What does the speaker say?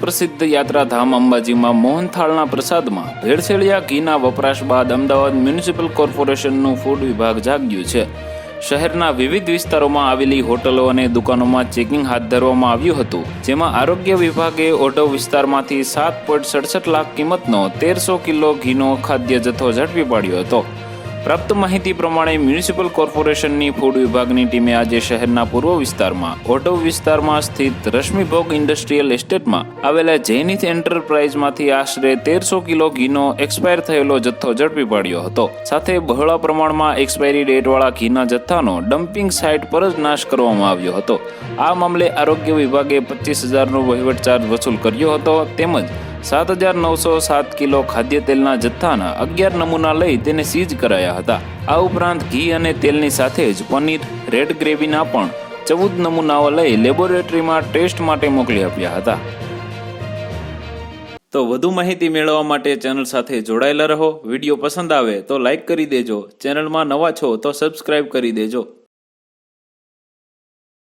પ્રસિદ્ધ યાત્રાધામ અંબાજીમાં મોહનથાળના પ્રસાદમાં ભેળસેળિયા ઘીના વપરાશ બાદ અમદાવાદ મ્યુનિસિપલ કોર્પોરેશનનું ફૂડ વિભાગ જાગ્યું છે. શહેરના વિવિધ વિસ્તારોમાં આવેલી હોટલો અને દુકાનોમાં ચેકિંગ હાથ ધરવામાં આવ્યું હતું, જેમાં આરોગ્ય વિભાગે ઓઢવ વિસ્તારમાંથી સાત પોઈન્ટ સડસઠ લાખ કિંમતનો તેરસો કિલો ઘીનો ખાદ્ય જથ્થો ઝડપી પાડ્યો હતો. પ્રાપ્ત માહિતી પ્રમાણે મ્યુનિસિપલ કોર્પોરેશનની ફૂડ વિભાગની ટીમે આજે શહેરના પૂર્વ વિસ્તારમાં ઓટો વિસ્તારમાં સ્થિત રશ્મિભોગ ઇન્ડસ્ટ્રીયલ એસ્ટેટમાં આવેલા જૈનિથ એન્ટરપ્રાઇઝમાંથી આશરે તેરસો કિલો ઘીનો એક્સપાયર થયેલો જથ્થો ઝડપી પાડ્યો હતો. સાથે બહોળા પ્રમાણમાં એક્સપાયરી ડેટવાળા ઘીના જથ્થાનો ડમ્પિંગ સાઇટ પર જ નાશ કરવામાં આવ્યો હતો. આ મામલે આરોગ્ય વિભાગે પચીસ હજારનો વહીવટ ચાર્જ વસૂલ કર્યો હતો. તેમજ સાત હજાર નવસો સાત કિલો ખાદ્ય તેલના જથ્થાના અગિયાર નમૂના લઈ તેને સીઝ કરાયા હતા. આ ઉપરાંત ઘી અને તેલની સાથે જ પનીર, રેડ ગ્રેવીના પણ ચૌદ નમૂનાઓ લઈ લેબોરેટરીમાં ટેસ્ટ માટે મોકલી આપ્યા હતા. તો વધુ માહિતી મેળવવા માટે ચેનલ સાથે જોડાયેલા રહો. વીડિયો પસંદ આવે તો લાઈક કરી દેજો. ચેનલમાં નવા છો તો સબસ્ક્રાઇબ કરી દેજો.